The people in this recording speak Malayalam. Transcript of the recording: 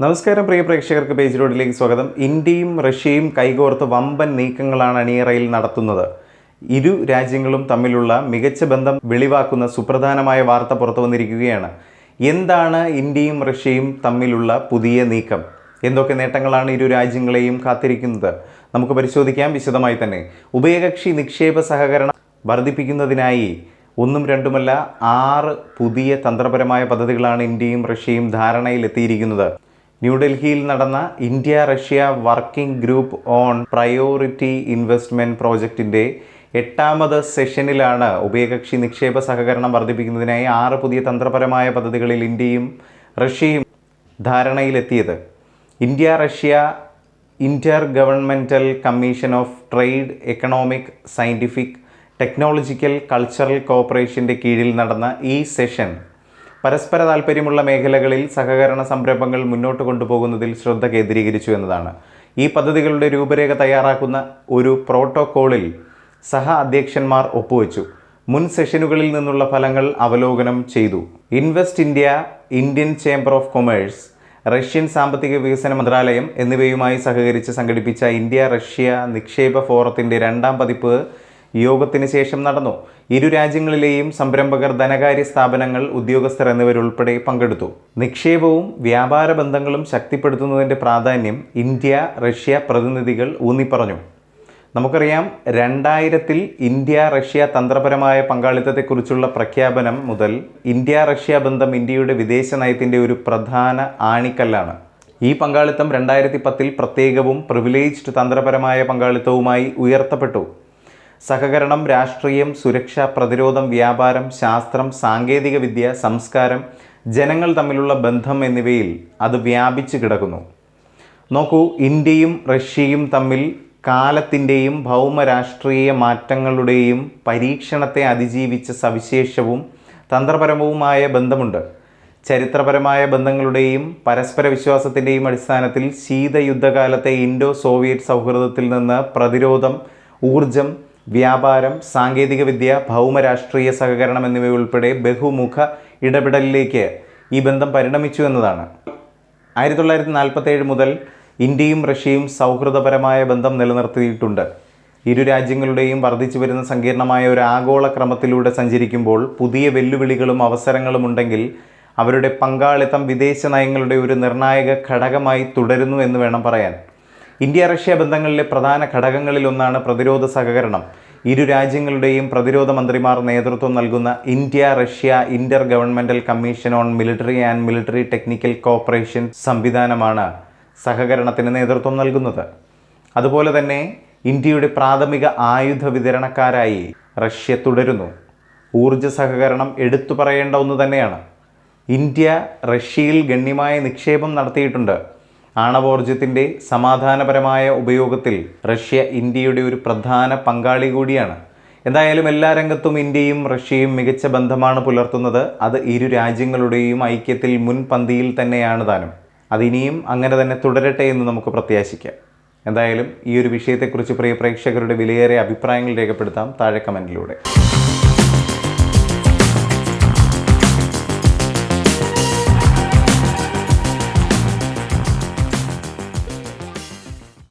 നമസ്കാരം പ്രിയ പ്രേക്ഷകർക്ക് പേജ് റോഡിലേക്ക് സ്വാഗതം. ഇന്ത്യയും റഷ്യയും കൈകോർത്ത് വമ്പൻ നീക്കങ്ങളാണ് അണിയറയിൽ നടത്തുന്നത്. ഇരു രാജ്യങ്ങളും തമ്മിലുള്ള മികച്ച ബന്ധം വെളിവാക്കുന്ന സുപ്രധാനമായ വാർത്ത പുറത്തു വന്നിരിക്കുകയാണ്. എന്താണ് ഇന്ത്യയും റഷ്യയും തമ്മിലുള്ള പുതിയ നീക്കം? എന്തൊക്കെ നേട്ടങ്ങളാണ് ഇരു രാജ്യങ്ങളെയും കാത്തിരിക്കുന്നത്? നമുക്ക് പരിശോധിക്കാം വിശദമായി തന്നെ. ഉഭയകക്ഷി നിക്ഷേപ സഹകരണം വർദ്ധിപ്പിക്കുന്നതിനായി ഒന്നും രണ്ടുമല്ല ആറ് പുതിയ തന്ത്രപരമായ പദ്ധതികളാണ് ഇന്ത്യയും റഷ്യയും ധാരണയിലെത്തിയിരിക്കുന്നത്. ന്യൂഡൽഹിയിൽ നടന്ന India Russia working group on priority investment പ്രോജക്റ്റിന്റെ എട്ടാമത് സെഷനിലാണ് ഉഭയകക്ഷി നിക്ഷേപ സഹകരണം വർദ്ധിപ്പിക്കുന്നതിനായി ആറ് പുതിയ തന്ത്രപരമായ പദ്ധതികളിൽ ഇന്ത്യയും റഷ്യയും ധാരണയിലെത്തിയത്. India Russia inter governmental commission of trade economic scientific technological cultural കോപ്പറേഷന്റെ കീഴിൽ നടന്ന ഈ സെഷൻ പരസ്പര താല്പര്യമുള്ള മേഖലകളിൽ സഹകരണ സംരംഭങ്ങൾ മുന്നോട്ട് കൊണ്ടുപോകുന്നതിൽ ശ്രദ്ധ കേന്ദ്രീകരിച്ചു എന്നതാണ്. ഈ പദ്ധതികളുടെ രൂപരേഖ തയ്യാറാക്കുന്ന ഒരു പ്രോട്ടോക്കോളിൽ സഹ അധ്യക്ഷന്മാർ ഒപ്പുവെച്ചു. മുൻ സെഷനുകളിൽ നിന്നുള്ള ഫലങ്ങൾ അവലോകനം ചെയ്തു. Invest India Indian chamber of commerce Russian സാമ്പത്തിക വികസന മന്ത്രാലയം എന്നിവയുമായി സഹകരിച്ച് സംഘടിപ്പിച്ച ഇന്ത്യ റഷ്യ നിക്ഷേപ ഫോറത്തിന്റെ രണ്ടാം പതിപ്പ് യോഗത്തിന് ശേഷം നടന്നു. ഇരു രാജ്യങ്ങളിലെയും സംരംഭകർ ധനകാര്യ സ്ഥാപനങ്ങൾ ഉദ്യോഗസ്ഥർ എന്നിവരുൾപ്പെടെ പങ്കെടുത്തു. നിക്ഷേപവും വ്യാപാര ബന്ധങ്ങളും ശക്തിപ്പെടുത്തുന്നതിന്റെ പ്രാധാന്യം ഇന്ത്യ റഷ്യ പ്രതിനിധികൾ ഊന്നിപ്പറഞ്ഞു. നമുക്കറിയാം രണ്ടായിരത്തിൽ ഇന്ത്യ റഷ്യ തന്ത്രപരമായ പങ്കാളിത്തത്തെക്കുറിച്ചുള്ള പ്രഖ്യാപനം മുതൽ ഇന്ത്യ റഷ്യ ബന്ധം ഇന്ത്യയുടെ വിദേശ നയത്തിന്റെ ഒരു പ്രധാന ആണിക്കല്ലാണ്. ഈ പങ്കാളിത്തം രണ്ടായിരത്തി പത്തിൽ പ്രത്യേകവും പ്രിവിലേജ്ഡ് തന്ത്രപരമായ പങ്കാളിത്തവുമായി ഉയർത്തപ്പെട്ടു. സഹകരണം രാഷ്ട്രീയം സുരക്ഷ പ്രതിരോധം വ്യാപാരം ശാസ്ത്രം സാങ്കേതികവിദ്യ സംസ്കാരം ജനങ്ങൾ തമ്മിലുള്ള ബന്ധം എന്നിവയിൽ അത് വ്യാപിച്ച് കിടക്കുന്നു. നോക്കൂ ഇന്ത്യയും റഷ്യയും തമ്മിൽ കാലത്തിന്റെയും ഭൗമരാഷ്ട്രീയ മാറ്റങ്ങളുടെയും പരീക്ഷണത്തെ അതിജീവിച്ച സവിശേഷവും തന്ത്രപരവുമായ ബന്ധമുണ്ട്. ചരിത്രപരമായ ബന്ധങ്ങളുടെയും പരസ്പര വിശ്വാസത്തിന്റെയും അടിസ്ഥാനത്തിൽ ശീതയുദ്ധകാലത്തെ ഇൻഡോ സോവിയറ്റ് സൗഹൃദത്തിൽ നിന്ന് പ്രതിരോധം ഊർജം വ്യാപാരം സാങ്കേതികവിദ്യ ഭൗമരാഷ്ട്രീയ സഹകരണം എന്നിവയുൾപ്പെടെ ബഹുമുഖ ഇടപെടലിലേക്ക് ഈ ബന്ധം പരിണമിച്ചു എന്നതാണ്. ആയിരത്തി തൊള്ളായിരത്തി നാൽപ്പത്തേഴ് മുതൽ ഇന്ത്യയും റഷ്യയും സൗഹൃദപരമായ ബന്ധം നിലനിർത്തിയിട്ടുണ്ട്. ഇരു രാജ്യങ്ങളുടെയും വർദ്ധിച്ചു വരുന്ന സങ്കീർണമായ ഒരു ആഗോള ക്രമത്തിലൂടെ സഞ്ചരിക്കുമ്പോൾ പുതിയ വെല്ലുവിളികളും അവസരങ്ങളും ഉണ്ടെങ്കിൽ അവരുടെ പങ്കാളിത്തം വിദേശ നയങ്ങളുടെ ഒരു നിർണായക ഘടകമായി തുടരുന്നു എന്ന് വേണം പറയാൻ. ഇന്ത്യ റഷ്യ ബന്ധങ്ങളിലെ പ്രധാന ഘടകങ്ങളിലൊന്നാണ് പ്രതിരോധ സഹകരണം. ഇരു രാജ്യങ്ങളുടെയും പ്രതിരോധ മന്ത്രിമാർ നേതൃത്വം നൽകുന്ന India Russia inter governmental commission on military and military technical cooperation സംവിധാനമാണ് സഹകരണത്തിന് നേതൃത്വം നൽകുന്നത്. അതുപോലെ തന്നെ ഇന്ത്യയുടെ പ്രാഥമിക ആയുധ വിതരണക്കാരായി റഷ്യ തുടരുന്നു. ഊർജ സഹകരണം എടുത്തു പറയേണ്ട ഒന്ന് തന്നെയാണ്. ഇന്ത്യ റഷ്യയിൽ ഗണ്യമായ നിക്ഷേപം നടത്തിയിട്ടുണ്ട്. ആണവോർജത്തിന്റെ സമാധാനപരമായ ഉപയോഗത്തിൽ റഷ്യ ഇന്ത്യയുടെ ഒരു പ്രധാന പങ്കാളി കൂടിയാണ്. എന്തായാലും എല്ലാ രംഗത്തും ഇന്ത്യയും റഷ്യയും മികച്ച ബന്ധമാണ് പുലർത്തുന്നത്. അത് ഇരു രാജ്യങ്ങളുടെയും ഐക്യത്തിൽ മുൻപന്തിയിൽ തന്നെയാണ് താനും. അതിനിയും അങ്ങനെ തന്നെ തുടരട്ടെ എന്ന് നമുക്ക് പ്രത്യാശിക്കാം. എന്തായാലും ഈ ഒരു വിഷയത്തെക്കുറിച്ച് പ്രിയ പ്രേക്ഷകരുടെ വിലയേറെ അഭിപ്രായങ്ങൾ രേഖപ്പെടുത്താം താഴെ കമന്റിലൂടെ